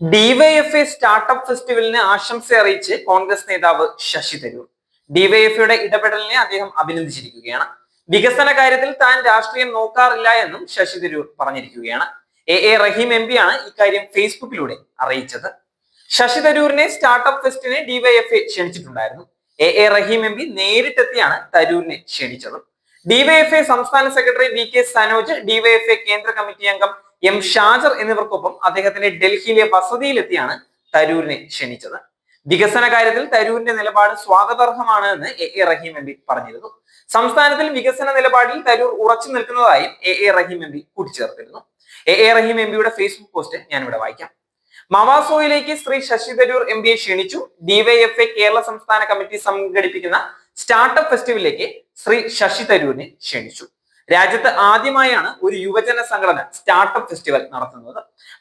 DYFI startup ഫെസ്റ്റിവലിന് ആശംസ അറിയിച്ച് കോൺഗ്രസ് നേതാവ് ശശി തരൂർ. ഡിവൈഎഫ്ഐയുടെ ഇടപെടലിനെ അദ്ദേഹം അഭിനന്ദിച്ചിരിക്കുകയാണ്. വികസന കാര്യത്തിൽ താൻ രാഷ്ട്രീയം നോക്കാറില്ല എന്നും ശശി തരൂർ പറഞ്ഞിരിക്കുകയാണ്. എ എ റഹീം എം ആണ് ഇക്കാര്യം ഫേസ്ബുക്കിലൂടെ അറിയിച്ചത്. ശശി തരൂരിനെ സ്റ്റാർട്ടപ്പ് ഫെസ്റ്റിനെ DYFI ക്ഷണിച്ചിട്ടുണ്ടായിരുന്നു. A A Rahim M P നേരിട്ടെത്തിയാണ് തരൂരിനെ ക്ഷണിച്ചത്. ഡിവൈഎഫ്ഐ സംസ്ഥാന secretary V K Sanoj DYFI കേന്ദ്ര കമ്മിറ്റി അംഗം എം ഷാജർ എന്നിവർക്കൊപ്പം അദ്ദേഹത്തിന്റെ ഡൽഹിയിലെ വസതിയിലെത്തിയാണ് തരൂരിനെ ക്ഷണിച്ചത്. വികസന കാര്യത്തിൽ തരൂരിന്റെ നിലപാട് സ്വാഗതാർഹമാണ് എന്ന് A A Rahim M P പറഞ്ഞിരുന്നു. സംസ്ഥാനത്തിൽ വികസന നിലപാടിൽ തരൂർ ഉറച്ചു നിൽക്കുന്നതായും A A Rahim M P കൂട്ടിച്ചേർത്തിരുന്നു. A A Rahim M പിയുടെ ഫേസ്ബുക്ക് പോസ്റ്റ് ഞാനിവിടെ വായിക്കാം. മവാസോയിലേക്ക് ശ്രീ ശശി തരൂർ എം പിയെ ക്ഷണിച്ചു. ഡിവൈഎഫ് എ കേരള സംസ്ഥാന കമ്മിറ്റി സംഘടിപ്പിക്കുന്ന സ്റ്റാർട്ടപ്പ് ഫെസ്റ്റിവലിലേക്ക് ശ്രീ ശശി തരൂരിനെ ക്ഷണിച്ചു. രാജ്യത്ത് ആദ്യമായാണ് ഒരു യുവജന സംഘടന സ്റ്റാർട്ടപ്പ് ഫെസ്റ്റിവൽ നടത്തുന്നത്.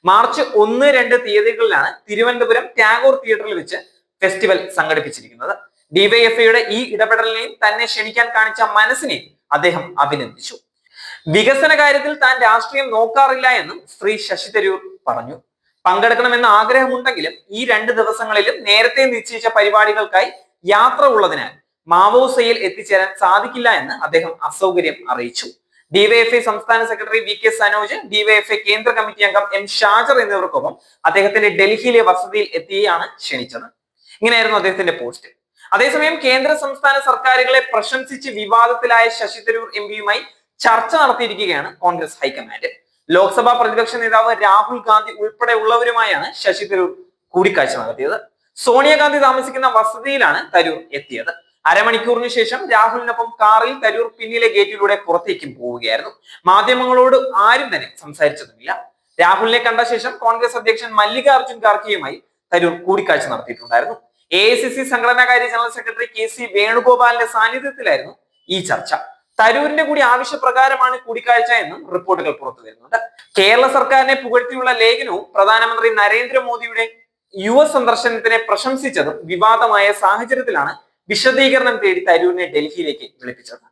മാർച്ച് ഒന്ന് രണ്ട് തീയതികളിലാണ് തിരുവനന്തപുരം ടാഗോർ തിയേറ്ററിൽ വെച്ച് ഫെസ്റ്റിവൽ സംഘടിപ്പിച്ചിരിക്കുന്നത്. ഡിവൈഎഫ്ഐയുടെ ഈ ഇടപെടലിനെയും തന്നെ ക്ഷണിക്കാൻ കാണിച്ച മനസ്സിനെയും അദ്ദേഹം അഭിനന്ദിച്ചു. വികസന കാര്യത്തിൽ താൻ രാഷ്ട്രീയം നോക്കാറില്ല എന്നും ശ്രീ ശശി തരൂർ പറഞ്ഞു. പങ്കെടുക്കണമെന്ന് ആഗ്രഹമുണ്ടെങ്കിലും ഈ രണ്ട് ദിവസങ്ങളിലും നേരത്തെ നിശ്ചയിച്ച പരിപാടികൾക്കായി യാത്ര ഉള്ളതിനാൽ മാവോസയിൽ എത്തിച്ചേരാൻ സാധിക്കില്ല എന്ന് അദ്ദേഹം അസൗകര്യം അറിയിച്ചു. ഡിവൈഎഫ്ഐ സംസ്ഥാന secretary V K Sanoj DYFI കേന്ദ്ര കമ്മിറ്റി അംഗം എം ഷാജർ എന്നിവർക്കൊപ്പം അദ്ദേഹത്തിന്റെ ഡൽഹിയിലെ വസതിയിൽ എത്തിയാണ് ക്ഷണിച്ചത്. ഇങ്ങനെയായിരുന്നു അദ്ദേഹത്തിന്റെ പോസ്റ്റ്. അതേസമയം കേന്ദ്ര സംസ്ഥാന സർക്കാരുകളെ പ്രശംസിച്ച് വിവാദത്തിലായ ശശി തരൂർ എം പിയുമായി ചർച്ച നടത്തിയിരിക്കുകയാണ് കോൺഗ്രസ് ഹൈക്കമാൻഡ്. ലോക്സഭാ പ്രതിപക്ഷ നേതാവ് രാഹുൽ ഗാന്ധി ഉൾപ്പെടെയുള്ളവരുമായാണ് ശശി തരൂർ കൂടിക്കാഴ്ച നടത്തിയത്. സോണിയാഗാന്ധി താമസിക്കുന്ന വസതിയിലാണ് തരൂർ എത്തിയത്. അരമണിക്കൂറിന് ശേഷം രാഹുലിനൊപ്പം കാറിൽ തരൂർ പിന്നിലെ ഗേറ്റിലൂടെ പുറത്തേക്കും പോവുകയായിരുന്നു. മാധ്യമങ്ങളോട് ആരും തന്നെ സംസാരിച്ചതുമില്ല. രാഹുലിനെ കണ്ട ശേഷം കോൺഗ്രസ് അധ്യക്ഷൻ മല്ലികാർജുൻ ഖാർഗെയുമായി തരൂർ കൂടിക്കാഴ്ച നടത്തിയിട്ടുണ്ടായിരുന്നു. എ ഐ സി സി സംഘടനാകാര്യ ജനറൽ സെക്രട്ടറി കെ സി വേണുഗോപാലിന്റെ സാന്നിധ്യത്തിലായിരുന്നു ഈ ചർച്ച. തരൂരിന്റെ കൂടി ആവശ്യപ്രകാരമാണ് കൂടിക്കാഴ്ച എന്നും റിപ്പോർട്ടുകൾ പുറത്തു വരുന്നുണ്ട്. കേരള സർക്കാരിനെ പുകഴ്ത്തിയുള്ള ലേഖനവും പ്രധാനമന്ത്രി നരേന്ദ്രമോദിയുടെ യു എസ് സന്ദർശനത്തിനെ പ്രശംസിച്ചതും വിവാദമായ സാഹചര്യത്തിലാണ് വിശദീകരണം തേടി തരൂരിനെ ഡൽഹിയിലേക്ക് വിളിപ്പിച്ചത്.